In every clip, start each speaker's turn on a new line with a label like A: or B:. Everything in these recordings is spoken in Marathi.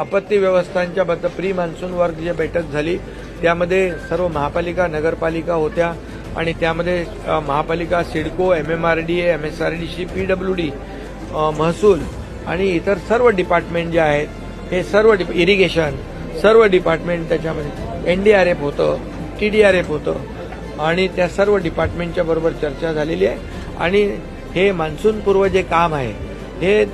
A: आपत्ती व्यवस्थांच्या बद्दल प्री मान्सून वर्ग जी बैठक झाली त्यामध्ये सर्व महापालिका नगरपालिका होत्या आणि त्यामध्ये महापालिका CIDCO M M R D M S R D C P W D महसूल आणि इतर सर्व डिपार्टमेंट जे आहेत हे सर्व डिप इरिगेशन सर्व डिपार्टमेंट त्याच्यामध्ये एन डी आर एफ होतं टी डी आर एफ होतं आणि त्या सर्व डिपार्टमेंटच्या बरोबर चर्चा झालेली आहे आणि हे मान्सूनपूर्व जे काम आहे हे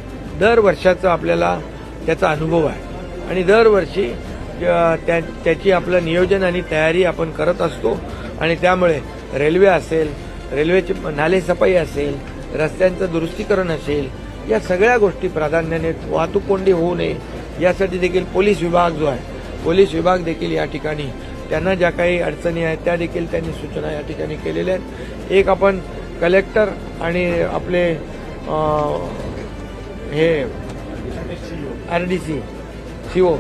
A: दर वर्षाचं आपल्याला त्याचा अनुभव आहे. आणि दरवर्षी त्या त्याची आपलं नियोजन आणि तयारी आपण करत असतो. आणि त्यामुळे रेल्वे असेल रेल्वेची नालेसफाई असेल रस्त्यांचं दुरुस्तीकरण असेल या सगळ्या गोष्टी प्राधान्याने वाहतूक कोंडी होऊ नये. यासाठी देखील पोलीस विभाग जो आहे पोलीस विभाग देखील या ठिकाणी त्यांना ज्या काही अडचणी आहेत त्या देखील त्यांनी सूचना या ठिकाणी केलेल्या आहेत. एक आपण कलेक्टर आणि आपले हे R D C C O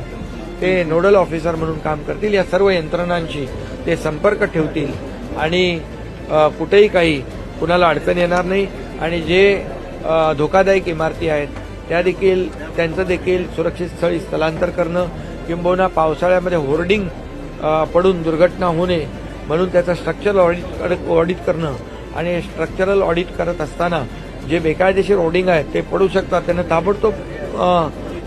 A: ते नोडल ऑफिसर म्हणून काम करतील. या सर्व यंत्रणांशी ते संपर्क ठेवतील. आणि कुठेही काही कुणाला अडचण येणार नाही. आणि जे धोकादायक इमारती आहेत त्या देखील त्यांचं देखील सुरक्षित स्थळी स्थलांतर करणं किंबहुना पावसाळ्यामध्ये होर्डिंग पडून दुर्घटना होऊ नये म्हणून त्याचं स्ट्रक्चरल ऑडिट ऑडिट करणं आणि स्ट्रक्चरल ऑडिट करत असताना जे बेकायदेशीर होर्डिंग आहेत ते पडू शकतात. त्यांना ताबडतोब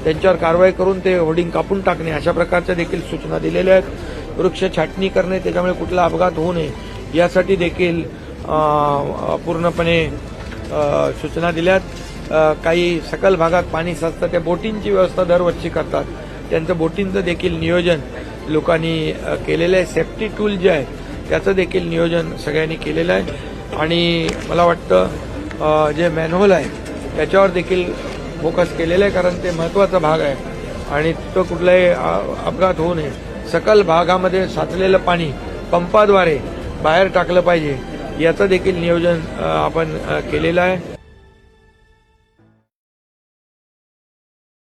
A: त्यांच्यावर कारवाई करून ते होर्डिंग कापून टाकणे अशा प्रकारच्या देखील सूचना दिलेल्या आहेत. वृक्ष छाटणी करणे त्याच्यामुळे कुठला अपघात होऊ नये यासाठी देखील पूर्णपणे सूचना दिल्यात काही सकल भागात पाणी साचतं त्या बोटींची व्यवस्था दरवर्षी करतात. त्यांचं बोटींचं देखील नियोजन लोकांनी केलेलं आहे. सेफ्टी टूल जे आहे त्याचं देखील नियोजन सगळ्यांनी केलेलं आहे. आणि मला वाटतं जे मॅनहोल आहे त्याच्यावर देखील फोकस केलेलं आहे कारण ते महत्त्वाचा भाग आहे. आणि तो कुठलाही अपघात होऊ नये. सकल भागामध्ये साचलेलं पाणी पंपाद्वारे बाहेर टाकलं पाहिजे. याचं देखील नियोजन आपण केलेलं आहे.